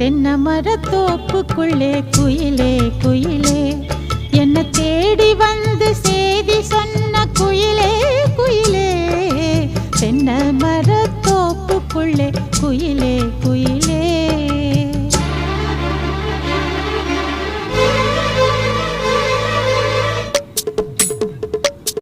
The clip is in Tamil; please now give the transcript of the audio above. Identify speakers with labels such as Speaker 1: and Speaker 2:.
Speaker 1: தென்னை மரத்தோப்புக்குள்ளே குயிலே குயிலே. என்ன தேடி வந்து செய்தி சொன்ன குயிலே குயிலே. தென்னை மரத்தோப்புக்குள்ளே குயிலே.